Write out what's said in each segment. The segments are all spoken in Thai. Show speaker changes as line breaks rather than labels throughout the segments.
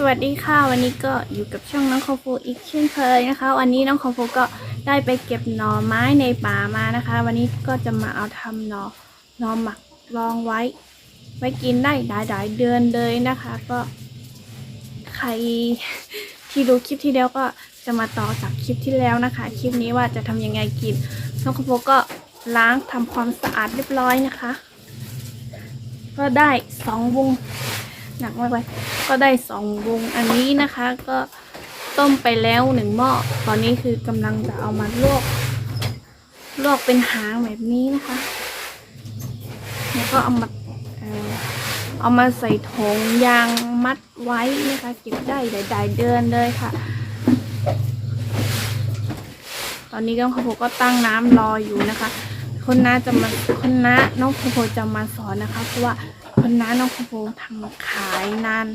สวัสดีค่ะ วันนี้ก็อยู่กับช่องน้องคอฟูอีกเช่นเคยนะคะ วันนี้น้องคอฟูก็ได้ไปเก็บหน่อไม้ในป่ามานะคะ วันนี้ก็จะมาเอาทำหน่อหน่อหมักรองไว้ ไว้กินได้หลายๆเดือนเลยนะคะ ก็ ใครที่ดูคลิปที่แล้วก็จะมาต่อจากคลิปที่แล้วนะคะ คลิปนี้ว่าจะทำยังไงกินน้องคอฟูก็ล้างทำความสะอาดเรียบร้อยนะคะ ก็ได้สองวง หนักมากเลยก็ได้สองวงอันนี้นะคะก็ต้มไปแล้วหนึ่งหม้อตอนนี้คือกำลังจะเอามาลวกลวกเป็นหางแบบนี้นะคะ แล้วก็เอามาเอามาใส่ถุงยางมัดไว้นะคะเก็บได้หลายๆเดือนเลยค่ะ ตอนนี้น้องข้าวโก็ตั้งน้ำรออยู่นะคะ คนน้าจะมาคนน้าน้องข้าวโพดจะมาสอนนะคะเพราะว่า คนน้าน้องข้าวโพทำขายนาน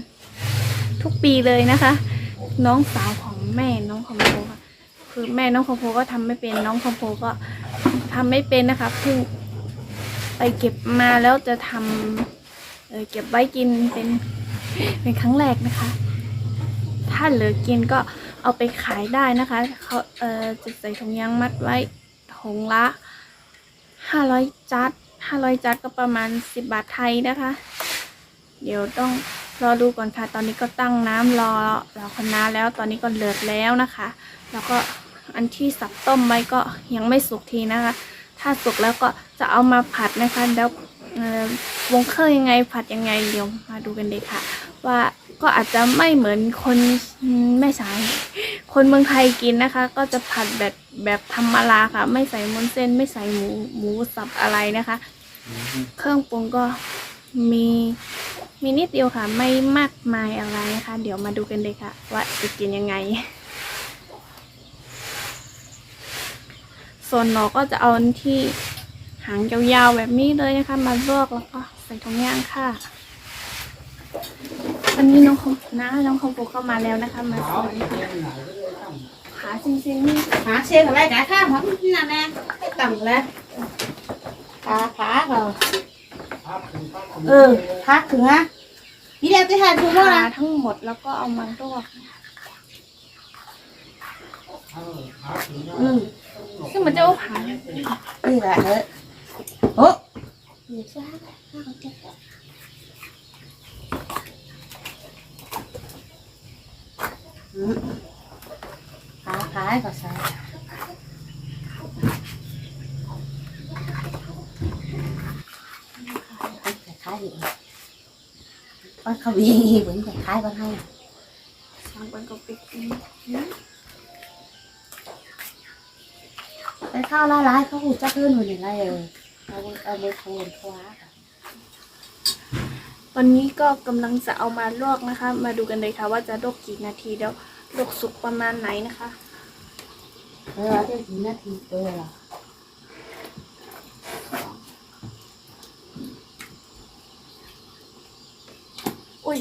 ทุกปีเลยนะคะ น้องสาวของแม่น้องข้าวโพค่ะคือแม่น้องข้าวโพก็ทำไม่เป็นน้องข้าวโพก็ทำไม่เป็นนะคะเพิ่งไปเก็บมาแล้วจะทำเเก็บไว้กินเป็นเป็นครั้งแรกนะคะ ถ้าเหลือกินก็เอาไปขายได้นะคะเขาเออจะใส่ถุงยางมัดไว้ถุงละห้าร้อยจัด ห้าร้อยจัดก็ประมาณสิบบาทไทยนะคะ เดี๋ยวต้องรอดูก่อนค่ะ ตอนนี้ก็ตั้งน้ำรอรอคนน้าแล้ว ตอนนี้ก็เลือดแล้วนะคะ แล้วก็อันที่สับต้มไว้ก็ยังไม่สุกทีนะคะ ถ้าสุกแล้วก็จะเอามาผัดนะคะแล้ววงเครื่องยังไงผัดยังไงเดี๋ยวมาดูกันเลยค่ะ ว่าก็อาจจะไม่เหมือนคนอืมไม่สาย คนเมืองไทยกินนะคะ ก็จะผัดแบบ แบบธรรมดาค่ะ ไม่ใส่มุนเส้นไม่ใส่หมูหมูสับอะไรนะคะ เครื่องปรุงก็มีมีนิดเดียวค่ะ ไม่มากมายอะไรนะคะ เดี๋ยวมาดูกันเลยค่ะ ว่าจะกินยังไง ส่วนหนอก็จะเอาอันที่หางยาวๆแบบนี้เลยนะคะ มาลวกแล้วก็ใส่ถุงย่างค่ะอันนี้น้องคงนะน้องคงปูเข้ามาแล้วนะคะ มาสอนขา จริงๆนี่
hả xe rồi lại cả khá hả nè nè cái tầm lên phá phá rồi ừ phá thường á đi đeo tới hai phương đó
ขา
nè
ทั้งหมดแล้วก็เอามาลวก
ừ
ซึ่งมันจะว่าผา
đi lại đấy ố Nhiều quá. Ừ. phá phá vào sao phải khai gì con không gì vẫn phải ายก็
สา
ยขายดีบ้านเขาดีกเหมื
อ
นแต่ขายบ้านให้
ทางบ้านก็ปิด
ไปข้าวร้ายๆเขาหูจั
กเพื่
อนคนหนึ่งไรเลยเอาเอาเบอร์โทรคว้า
วันนี้ก็กำลังจะเอามาลวกนะคะ มาดูกันเลยค่ะว่าจะลวกกี่นาทีแล้วลวกสุกประมาณไหนนะคะ
เออเอาได้กี่นาทีเออเหรอ
อุ้ย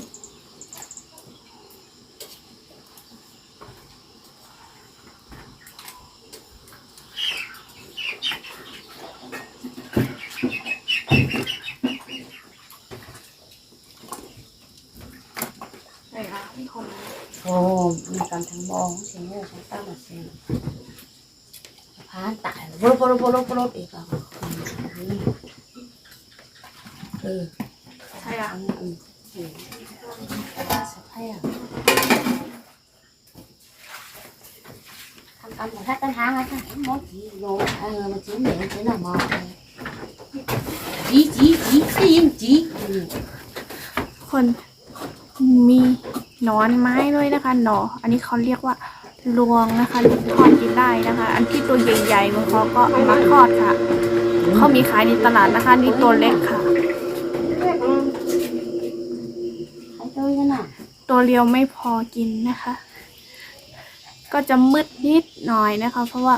ไหนคะพี่คม
โอ้มีการทั้งมองเสียงเลยทั้งตั้งแต่เสียงพานตายโปรโปรโปรโปรอีกอะเออ
ใช่อะ
อันอืมเสียงสะพายอะทำกันหมดถ้ากันทางอะค่ะมดจีโลเออมันจีเหม็นจีหน่อมอจีจีจีจีจีอืม
คนมีหนอนไม้ด้วยนะคะหนอ อันนี้เขาเรียกว่า ลวงนะคะทอดกินได้นะคะ อันที่ตัวใหญ่ๆมันเขาก็เอามาทอดค่ะเขามีขายในตลาดนะคะนี่ตัวเล็กค่ะ ตัวเรียวไม่พอกินนะคะ ก็จะมืดนิดหน่อยนะคะ เพราะว่า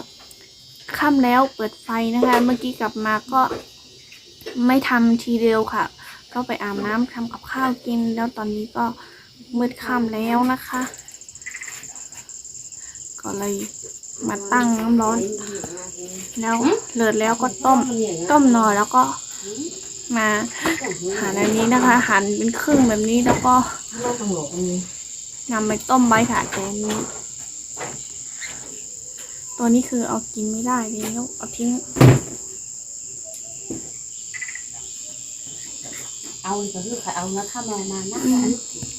ค่ำแล้วเปิดไฟนะคะ เมื่อกี้กลับมาก็ไม่ทำทีเดียวค่ะ ก็ไปอาบน้ำทำกับข้าวกิน แล้วตอนนี้ก็มืดค่ำแล้วนะคะ ก็เลยมาตั้งน้ำร้อน แล้วเลือดแล้วก็ต้ม ต้มหน่อยแล้วก็มาหั่นอันนี้นะคะ หั่นเป็นครึ่งแบบนี้แล้วก็
Nó thằng lộ
นำไปต้มไว้ค่ะแต่อันนี้ ตัวนี้คือเอากินไม่ได้แล้วเอาทิ้ง
เอาก็คือเขาเอานะถ้ามามานัก
อืม
อัน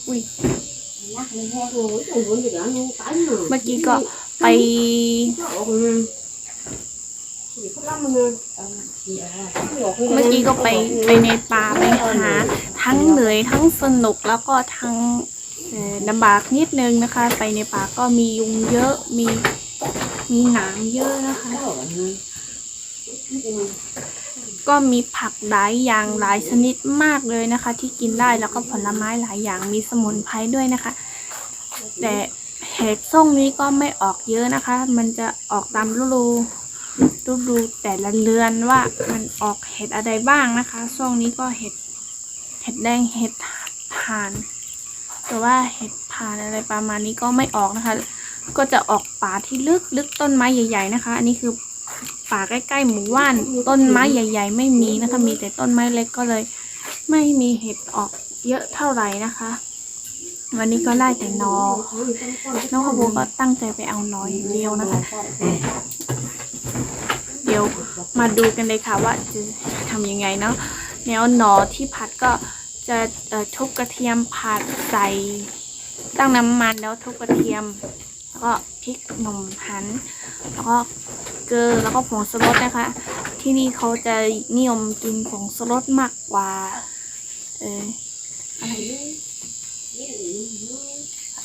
อุ้ย
นัก เมื่
อกี้ก็ไป
เมื่
อกี้ก็ไปไปในป่าไปหาทั้งเหนื่อยทั้งสนุกแล้วก็ทั้งลำบากนิดนึงนะคะ ไปในป่าก็มียุงเยอะมีมีหนามเยอะนะคะ ก็มีผักหลายอย่างหลายชนิดมากเลยนะคะ ที่กินได้แล้วก็ผลไม้หลายอย่างมีสมุนไพรด้วยนะคะ แต่เห็ดส้มนี้ก็ไม่ออกเยอะนะคะ มันจะออกตามฤดูฤดูแต่ละเรือนว่ามันออกเห็ดอะไรบ้างนะคะช่วงนี้ก็เห็ดเห็ดแดงเห็ดถ่านแต่ว่าเห็ดถ่านอะไรประมาณนี้ก็ไม่ออกนะคะ ก็จะออกป่าที่ลึกลึกต้นไม้ใหญ่ ๆ นะคะ อันนี้คือ ป่าใกล้ๆหมู่บ้าน ต้นไม้ใหญ่ ๆ ไม่มีนะคะ มีแต่ต้นไม้เล็กก็เลย ไม่มีเห็ดออกเยอะเท่าไหร่นะคะ วันนี้ก็ได้แต่นอ น้องขบก็ตั้งใจไปเอานออย่างเดียวนะคะ เดี๋ยวมาดูกันเลยค่ะว่าจะทำยังไงเนาะแนวหนอที่ผัดก็จะทุบกระเทียมผัดใส่ตั้งน้ำมันแล้วทุบกระเทียม แล้วก็พริกหนุ่มหันแล้วก็ เกลือแล้วก็ผงชูรสนะคะ ที่นี่เขาจะนิยมกินผงชูรสมากกว่าเอออะไร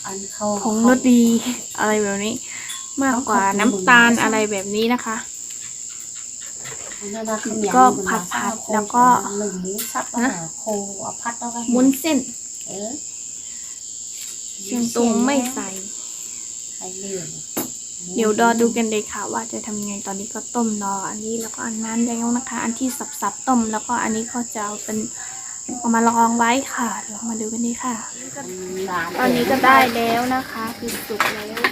อันเขา
ผงรสดีอะไรแบบนี้ มากกว่าน้ำตาลอะไรแบบนี้นะคะก็ผัดผัดแล้วก็
หนึ่งหมูสับแล้วก็โคเอาพัดแล้วก็
มุนเส้น
เออ
เชียงตุงไม่ใส่
ใส่
เดี๋ยวรอดูกันเลยค่ะ ว่าจะทำยังไงตอนนี้ก็ต้มนออันนี้แล้วก็อันนั้นแล้วนะคะ อันที่สับๆต้ม แล้วก็อันนี้ก็จะเอาเป็นเอามาลองไว้ค่ะเดี๋ยวมาดูกันดีค่ะ ตอนนี้ก็ได้แล้วนะคะ คือสุกแล้ว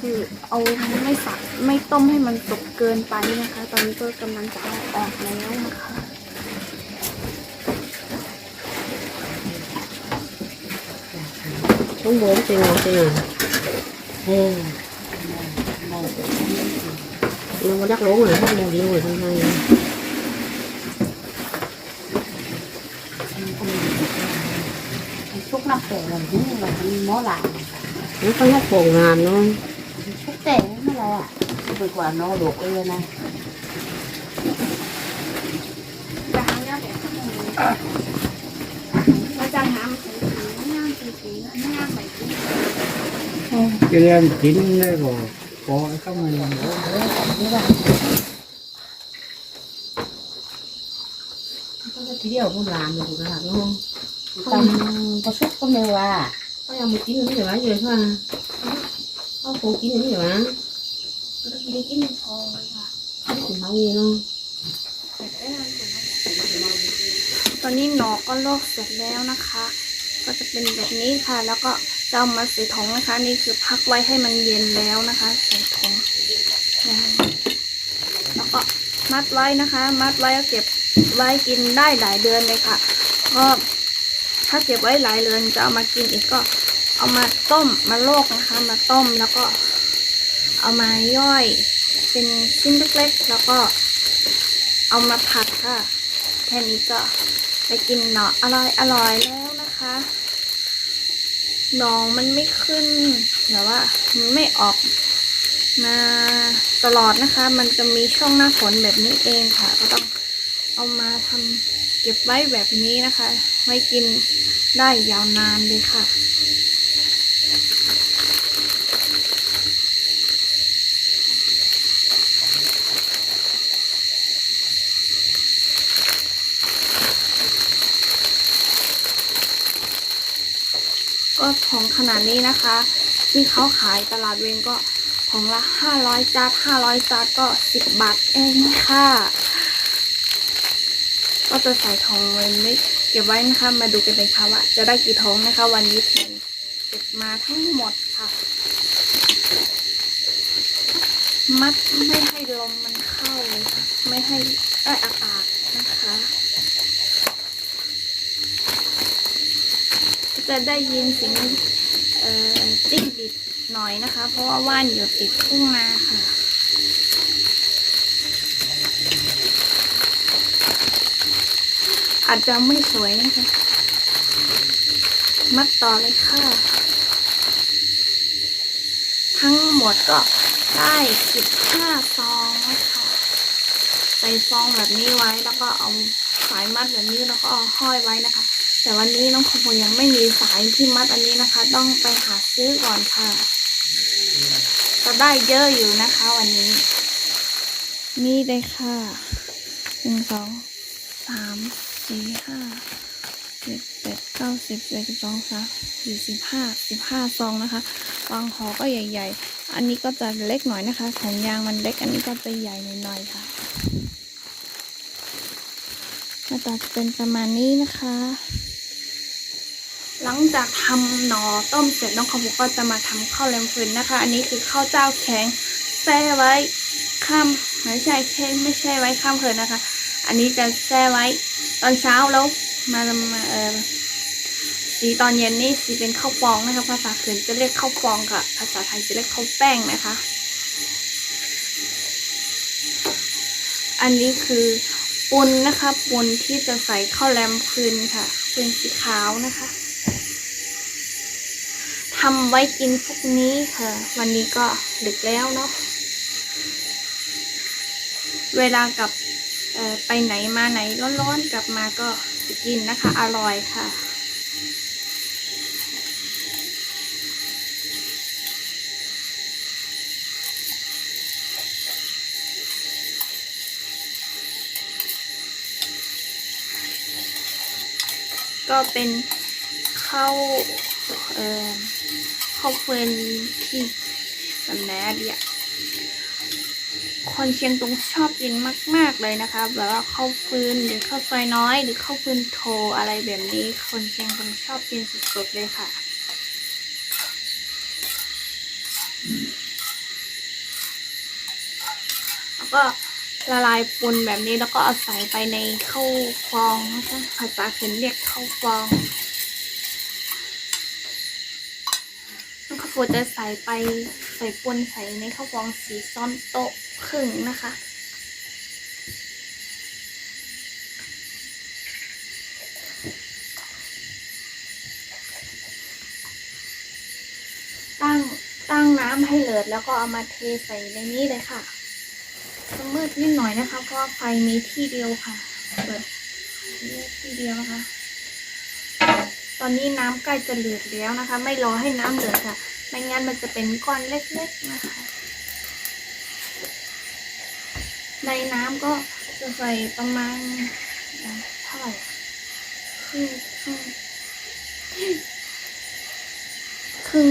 คือเอาไม่สับไม่ต้มให้มันสุกเกินไปนะคะ ตอนนี้ก็กำลังจะเอาออกแล้วนะคะ
Không muốn thì ngồi thì ngồi.
เออ กน้ำแตกแบบนี้แบบมันหม้อหลาย
Nó có nhắc bồn ngàn luôn.
ชุกแตกไม่ไรอะดีกว่า น้องดกเลยนะ
จะหาเนื้อแบบเราจะหาสีสีย่างสีสีย่างใส่สี
cho nên chín đây rồi có cái không này
นี่แหละก็จะทีเดียวมันหลานอยู่นะน้องตำก็ชุกก็ไม่ว่า
Có nhau một chín nữa thì bán gì thôi à. Có phụ chín nữa thì bán.
ดีกินพอค่ะ
Thì không gì đâu.
ตอนนี้หนอก็ลอกเสร็จแล้วนะคะ ก็จะเป็นแบบนี้ค่ะแล้วก็ เอามาใส่ถุงนะคะ นี่คือพักไว้ให้มันเย็นแล้วนะคะ ใส่ถุงแล้วก็มัดไว้นะคะ มัดไว้แล้วเก็บไว้กินได้หลายเดือนเลยค่ะก็ถ้าเก็บไว้หลายเดือนจะเอามากินอีกก็เอามาต้มมาโลกนะคะ มาต้มแล้วก็เอามาย่อยเป็นชิ้นเล็กๆ แล้วก็เอามาผัดค่ะ แค่นี้ก็ไปกินเนาะอร่อยอร่อยแล้วนะคะ น้องมันไม่ขึ้นแบบว่ามันไม่ออกมาตลอดนะคะ มันจะมีช่องหน้าฝนแบบนี้เองค่ะ ก็ต้องเอามาทำเก็บไว้แบบนี้นะคะ ไว้กินได้ยาวนานเลยค่ะ็ของขนาดนี้นะคะ ที่เขาขายตลาดเวงก็ของละห้าร้อยจานห้าร้อยจานก็สิบาทเองค่ะ ก็จะใส่ทองเวนไว้เก็บไว้นะคะ มาดูกันเลยค่ะว่าจะได้กี่ทองนะคะ วันนี้ถึงเก็บมาทั้งหมดค่ะ มัดไม่ให้ลมมันเข้าเลยค่ะ ไม่ให้ได้อากาศนะคะ จะได้ยินเสียงเอ่อหน่อยนะคะ เพราะว่าว่านอยู่ติดทุ่งนาค่ะอาจจะไม่สวยนะคะ มัดต่อเลยค่ะ ทั้งหมดก็ได้15ซองนะคะใส่ซองแบบนี้ไว้แล้วก็เอาสายมัดแบบนี้แล้วก็เอาห้อยไว้นะคะ แต่วันนี้น้องขโมยยังไม่มีสายที่มัดอันนี้นะคะ ต้องไปหาซื้อก่อนค่ะก็ได้เยอะอยู่นะคะวันนี้ นี่เลยค่ะหนึ่งสองสามสี่ห้าเจ็ดแปดเก้าสิบเอ็ดสิบสองสามสี่สิบห้าสิบห้าซองนะคะบางหอก็ใหญ่ ๆ อันนี้ก็จะเล็กหน่อยนะคะของยางมันเล็กอันนี้ก็จะใหญ่หน่อยๆค่ะหน้าตาจะเป็นประมาณนี้นะคะ หลังจากทำหนอต้มเสร็จน้องขบุก็จะมาทำข้าวแรมฟืนนะคะ อันนี้คือข้าวเจ้าแข็งแช่ไว้ข้ามไม่ใช่แค่ไม่ใช่ไว้ข้ามคืนนะคะ อันนี้จะแช่ไว้ตอนเช้าแล้วมามาเออสีตอนเย็นนี่สีเป็นข้าวฟองนะคะ ภาษาเขืนจะเรียกข้าวฟองค่ะ ภาษาไทยจะเรียกข้าวแป้งนะคะ อันนี้คือปุนนะคะปุนที่จะใส่ข้าวแรมฟืนค่ะฟืนสีขาวนะคะ ทำไว้กินพวกนี้ค่ะ วันนี้ก็ดึกแล้วเนาะเวลากลับไปไหนมาไหนร้อนๆกลับมาก็จะกินนะคะ อร่อยค่ะ ก็เป็นข้าวเอ่อ ข้าวเฟืนที่สำแนเดียคนเชียงตุงชอบกินมาก ๆเลยนะคะแบบว่าข้าวฟืนหรือข้าวซอยน้อย หรือข้าวฟืนโทอะไรแบบนี้ คนเชียงตุงชอบกินสุดๆเลยค่ะ แล้วก็ละลายปุนแบบนี้แล้วก็เอาใส่ไปในข้าวฟองนะคะภาษาเขียนเรียกข้าวฟอง น้องข้าวโพดจะใส่ไปใส่ปนใส่ในข้าวฟองสีซ้อนโต๊ะครึ่งนะคะ ตั้งตั้งน้ำให้เดือดแล้วก็เอามาเทใส่ในนี้เลยค่ะต้องมืดนิดหน่อยนะคะ เพราะไฟมีที่เดียวค่ะ เปิดที่เดียวนะคะ ตอนนี้น้ำใกล้จะเดือดแล้วนะคะ ไม่รอให้น้ำเดือดค่ะ ไม่งั้นมันจะเป็นก้อนเล็กๆนะคะ ในน้ำก็จะใส่ประมาณเท่าไหร่ครึ่งครึ่งครึ่ง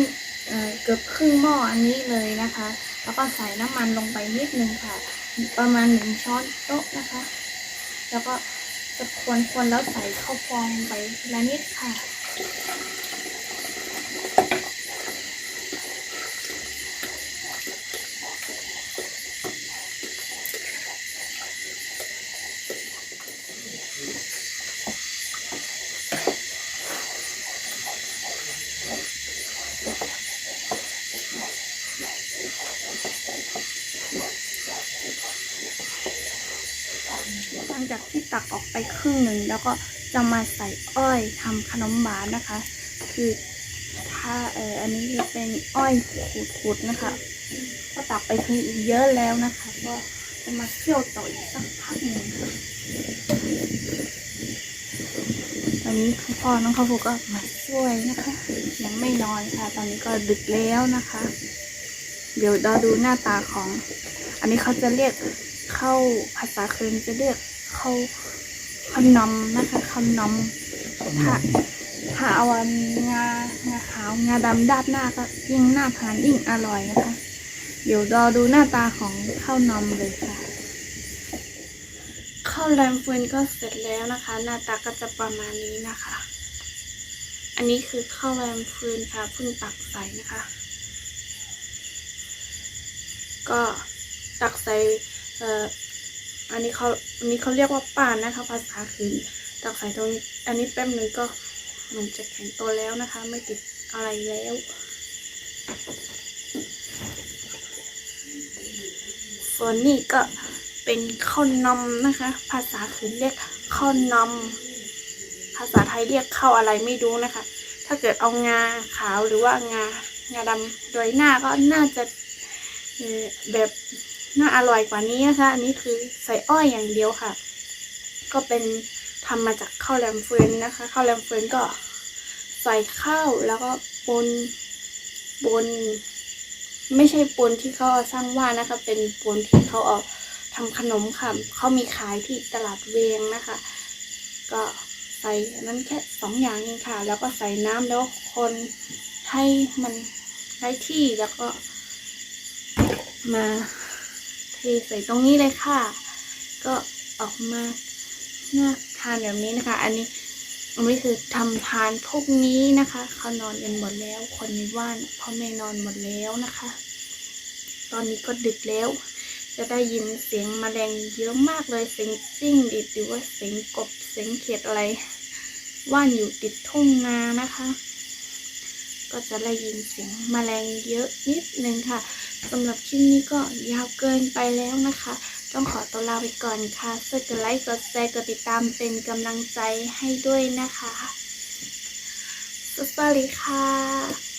เอ่อเกือบครึ่งหม้ออันนี้เลยนะคะ แล้วก็ใส่น้ำมันลงไปนิดนึงค่ะ ประมาณหนึ่งช้อนโต๊ะนะคะ แล้วก็จะคนๆแล้วใส่ข้าวฟองไปละนิดค่ะ หลังจากที่ตักออกไป ครึ่งหนึ่งแล้วก็จะมาใส่อ้อยทำขนมหวานนะคะ คือถ้าเอออันนี้จะเป็นอ้อยขูดๆนะคะ ก็ตักไปทิ้งอีกเยอะแล้วนะคะ ก็จะมาเคี่ยวต่ออีกสักพักหนึ่งตอนนี้พ่อน้องข้าวโพดก็มาช่วยนะคะ ยังไม่นอนค่ะ ตอนนี้ก็ดึกแล้วนะคะ เดี๋ยวเราดูหน้าตาของ อันนี้เขาจะเรียกเข้าภาษาคืนจะเรียกเข้า ขนมนะคะขนมถ้าถ้าเอาอันงางาขาวงาดำด้านหน้าก็ยิ่งหน้าทานยิ่งอร่อยนะคะ เดี๋ยวรอดูหน้าตาของข้าวนมเลยค่ะ ข้าวแรมฟืนก็เสร็จแล้วนะคะ หน้าตาก็จะประมาณนี้นะคะ อันนี้คือข้าวแรมฟืนค่ะเพิ่งตักใส่นะคะ ก็ตักใส่เอ่อ อันนี้เขาอันนี้เขาเรียกว่าปานนะคะ ภาษาคืนตักใส่ตรงอันนี้แป๊บนึงก็มันจะแข็งตัวแล้วนะคะ ไม่ติดอะไรแล้ว ส่วนนี้ก็เป็นข้าวนมนะคะ ภาษาคืนเรียกข้าวนมภาษาไทยเรียกข้าวอะไรไม่รู้นะคะ ถ้าเกิดเอางาขาวหรือว่างางาดำโดยหน้าก็น่าจะแบบ น่าอร่อยกว่านี้นะคะ อันนี้คือใส่อ้อยอย่างเดียวค่ะ ก็เป็นทำมาจากข้าวแรมเฟือนนะคะข้าวแรมเฟือนก็ใส่ข้าวแล้วก็ปนปนไม่ใช่ปนที่เขาสร้างว่านะคะ เป็นปนที่เขาเอาทำขนมค่ะเขามีขายที่ตลาดเวียงนะคะ ก็ใส่นั้นแค่สองอย่างเองค่ะ แล้วก็ใส่น้ำแล้วคนให้มันได้ที่แล้วก็มา เทใส่ตรงนี้เลยค่ะ ก็ออกมาน่าทานแบบนี้นะคะ อันนี้อันนี้คือทำทานพวกนี้นะคะเขานอนกันหมดแล้ว คนในบ้านพ่อแม่นอนหมดแล้วนะคะ ตอนนี้ก็ดึกแล้ว จะได้ยินเสียงแมลงเยอะมากเลยเสียงจิ้งหรีดหรือว่าเสียงกบเสียงเขียดอะไรว่านอยู่ติดทุ่งนานะคะ ก็จะได้ยินเสียงแมลงเยอะนิดนึงค่ะ สำหรับคลิปนี้ก็ยาวเกินไปแล้วนะคะ ต้องขอตัวลาไปก่อนค่ะช่วยกดไลค์ กดแชร์ กดติดตามเป็นกำลังใจให้ด้วยนะคะ สวัสดีค่ะ